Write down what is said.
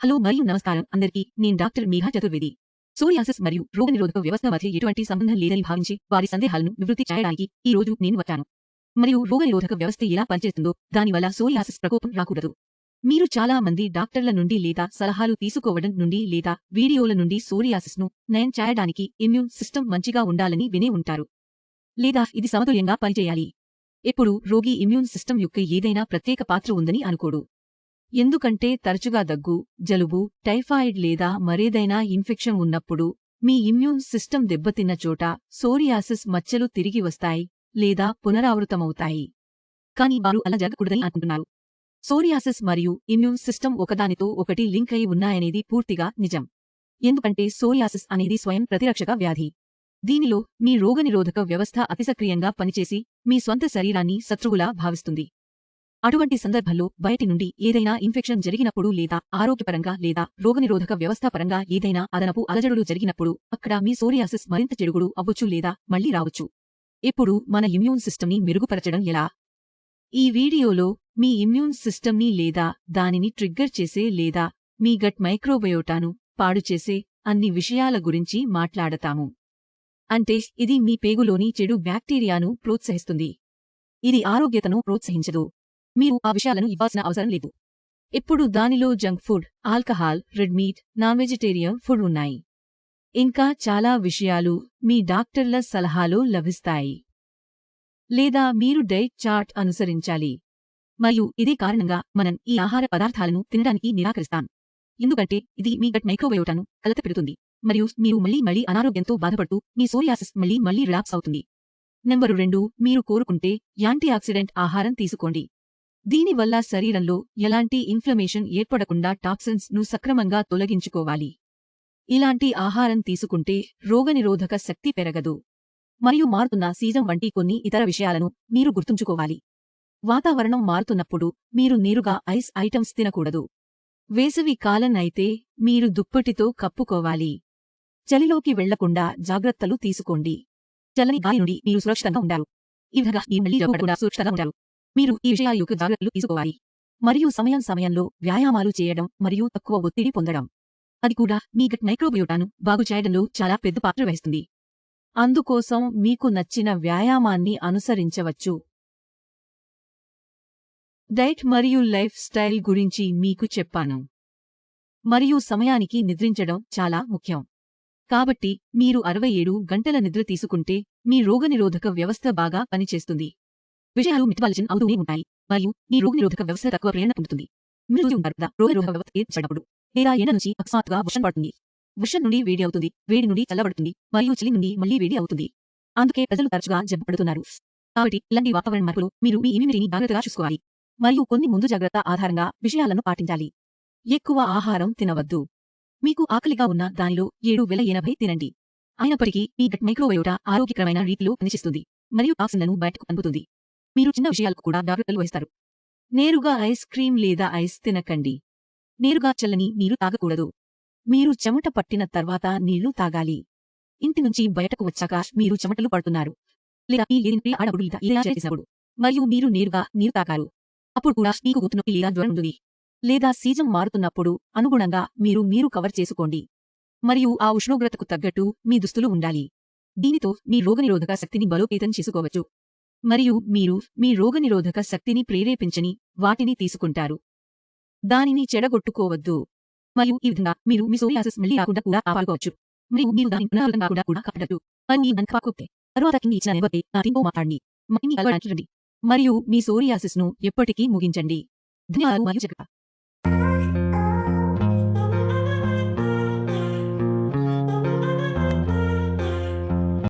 Hello మరియు నమస్కారం. అందరికీ నేను డాక్టర్ మేఘా చతుర్వేది. సోరియాసిస్ మరియు రోగనిరోధక వ్యవస్థ మధ్య ఎటువంటి సంబంధం లేదని భావించి వారి సందేహాలను నివృత్తి చేయడానికి ఈ రోజు నేను వచ్చాను. మరియు రోగనిరోధక వ్యవస్థ ఎలా పనిచేస్తుందో దానివల్ల సోరియాసిస్ ప్రకోపం రాకూడదు. మీరు చాలా మంది డాక్టర్ల నుండి లేదా సలహాలు తీసుకోవడం నుండి లేదా వీడియోల నుండి సోరియాసిస్ను నయం చేయడానికి ఇమ్యూన్ సిస్టమ్ మంచిగా ఉండాలని వినే ఉంటారు. లేదా ఇది సమతుల్యంగా పనిచేయాలి. ఎప్పుడు రోగి ఇమ్యూన్ సిస్టమ్ యొక్క ఏదైనా ప్రత్యేక పాత్ర ఉందని అనుకోడు. ఎందుకంటే తరచుగా దగ్గు జలుబు టైఫాయిడ్ లేదా మరేదైనా ఇన్ఫెక్షన్ ఉన్నప్పుడు మీ ఇమ్యూన్ సిస్టమ్ దెబ్బతిన్న చోట సోరియాసిస్ మచ్చలు తిరిగి వస్తాయి లేదా పునరావృతమవుతాయి. కాని వారు అలా జరగకూడదని అనుకుంటున్నారు. సోరియాసిస్ మరియు ఇమ్యూన్ సిస్టమ్ ఒకదానితో ఒకటి లింక్ అయి ఉన్నాయనేది పూర్తిగా నిజం. ఎందుకంటే సోరియాసిస్ అనేది స్వయం ప్రతిరక్షక వ్యాధి. దీనిలో మీ రోగనిరోధక వ్యవస్థ అతిసక్రియంగా పనిచేసి మీ స్వంత శరీరాన్ని శత్రువులా భావిస్తుంది. అటువంటి సందర్భంలో బయటి నుండి ఏదైనా ఇన్ఫెక్షన్ జరిగినప్పుడు లేదా ఆరోగ్యపరంగా లేదా రోగనిరోధక వ్యవస్థ పరంగా ఏదైనా అదనపు అలజడులు జరిగినప్పుడు అక్కడ మీ సోరియాసిస్ మరింత చెడుగుడు అవ్వచ్చు లేదా మళ్ళీ రావచ్చు. ఇప్పుడు మన ఇమ్యూన్ సిస్టమ్ని మెరుగుపరచడం ఎలా? ఈ వీడియోలో మీ ఇమ్యూన్ సిస్టమ్ని లేదా దానిని ట్రిగ్గర్ చేసే లేదా మీ గట్ మైక్రోబయోటాను పాడుచేసే అన్ని విషయాల గురించి మాట్లాడతాము. అంటే ఇది మీ పేగులోని చెడు బ్యాక్టీరియాను ప్రోత్సహిస్తుంది. ఇది ఆరోగ్యతను ప్రోత్సహించదు. మీరు ఆ విషయాలను ఇవ్వాల్సిన అవసరం లేదు. ఇప్పుడు దానిలో junk food alcohol red meat non vegetarian food ఉన్నాయి. ఇంకా చాలా విషయాలు మీ డాక్టర్ల సలహాలో లభిస్తాయి. లేదా మీరు డైట్ చార్ట్ అనుసరించాలి. మరియు ఇదే కారణంగా మనం ఈ ఆహార పదార్థాలను తినడానికి నిరాకరిస్తాం. ఎందుకంటే ఇది మీ గట్ మైక్రోబయోటాను కలత పెడుతుంది. మరియు మీరు మళ్ళీ మళ్ళీ అనారోగ్యంతో బాధపడుతూ మీ సోరియాసిస్ మళ్ళీ మళ్ళీ రిలాక్స్ అవుతుంది. నెంబరు రెండు మీరు కోరుకుంటే యాంటీ ఆక్సిడెంట్ ఆహారం తీసుకోండి. దీనివల్ల శరీరంలో ఎలాంటి ఇన్ఫ్లమేషన్ ఏర్పడకుండా టాక్సిన్స్ను సక్రమంగా తొలగించుకోవాలి. ఇలాంటి ఆహారం తీసుకుంటే రోగనిరోధక శక్తి పెరగదు. మరియు మారుతున్న సీజన్ వంటి కొన్ని ఇతర విషయాలను మీరు గుర్తుంచుకోవాలి. వాతావరణం మారుతున్నప్పుడు మీరు నేరుగా ఐస్ ఐటమ్స్ తినకూడదు. వేసవి కాలం అయితే మీరు దుప్పటితో కప్పుకోవాలి. చలిలోకి వెళ్ళకుండా జాగ్రత్తలు తీసుకోండి. చల్లని గాలి నుండి మీరు సురక్షితంగా ఉండారు ఈ విధంగా మీ మళ్ళీ సురక్షితంగా ఉంటారు మీరు ఈ విషయాల యొక్క జాగ్రత్తలు తీసుకోవాలి. మరియు సమయం సమయంలో వ్యాయామాలు చేయడం మరియు తక్కువ ఒత్తిడి పొందడం. అది కూడా మీ గట్ మైక్రోబయోటాను బాగు చేయడంలో చాలా పెద్ద పాత్ర వహిస్తుంది. అందుకోసం మీకు నచ్చిన వ్యాయామాన్ని అనుసరించవచ్చు. డైట్ మరియు లైఫ్ స్టైల్ గురించి మీకు చెప్పాను. మరియు సమయానికి నిద్రించడం చాలా ముఖ్యం. కాబట్టి మీరు అరవై ఏడు గంటల నిద్ర తీసుకుంటే మీ రోగనిరోధక వ్యవస్థ బాగా పనిచేస్తుంది. విషయాలు మెటబాలిజం అవుతూనే ఉంటాయి. మరియు మీ రోగనిరోధక వ్యవస్థ తక్కువ ప్రేరణ పొందుతుంది. మీరు చూసి ఉంటారు కదా రోగనిరోధక వ్యవస్థ ఏర్పడినప్పుడు లేదా ఎండ నుంచి అకస్మాత్తుగా వర్షం పడుతుంది. వర్షం నుండి వేడి అవుతుంది వేడి నుండి చల్లబడుతుంది మరియు చలి నుండి మళ్ళీ వేడి అవుతుంది. అందుకే ప్రజలు తరచుగా జబ్బు పడుతున్నారు కాబట్టి ఇలాంటి వాతావరణ మార్పులు మీరు మీ ఇమ్యూనిటీని జాగ్రత్తగా చూసుకోవాలి. మరియు కొన్ని ముందు జాగ్రత్త ఆధారంగా విషయాలను పాటించాలి. ఎక్కువ ఆహారం తినవద్దు. మీకు ఆకలిగా ఉన్న దానిలో ఏడు వేల ఎనభై తినండి. అయినప్పటికీ మీ గట్ మైక్రోవయోట ఆరోగ్యకరమైన రీతిలో పనిచేస్తుంది. మరియు టాక్సిన్లను బయటకు పంపుతుంది. మీరు చిన్న విషయాలకు కూడా జాగ్రత్తలు వహిస్తారు. నేరుగా ఐస్ క్రీం లేదా ఐస్ తినకండి. నేరుగా చల్లని నీరు తాగకూడదు. మీరు చెమట పట్టిన తర్వాత నీళ్ళు తాగాలి. ఇంటి నుంచి బయటకు వచ్చాక మీరు చెమటలు పడుతున్నారు. లేదా మీ లేని ఆడబుడు లేదా ఇలా చేసినప్పుడు మరియు మీరు నేరుగా నీరు తాగారు. అప్పుడు కూడా మీకు గుర్తునొప్పి లేదా జ్వరం ఉంటుంది. లేదా సీజన్ మారుతున్నప్పుడు అనుగుణంగా మీరు మీరు కవర్ చేసుకోండి. మరియు ఆ ఉష్ణోగ్రతకు తగ్గట్టు మీ దుస్తులు ఉండాలి. దీనితో మీ రోగనిరోధక శక్తిని బలోపేతం చేసుకోవచ్చు. మరియు మీరు మీ రోగనిరోధక శక్తిని ప్రేరేపించని వాటిని తీసుకుంటారు. దానిని చెడగొట్టుకోవద్దు. మరియు ఈ విధంగా మీరు మీ సోరియాసిస్ మళ్ళీ రాకుండా కూడా కాపాడుకోవచ్చు. మరియు మీరు దాని పునరావృతంగా కూడా కూడా కాపాడచ్చు. మరియు మీ దంత కాకపోతే తర్వాత కింది ఇచ్చిన నెంబర్పై నా టీంతో మాట్లాడండి. మరిన్ని కలవడానికి రండి. మరియు మీ సోరియాసిస్ను ఎప్పటికీ ముగించండి. ధన్యవాదాలు. మరియు జాగ్రత్త.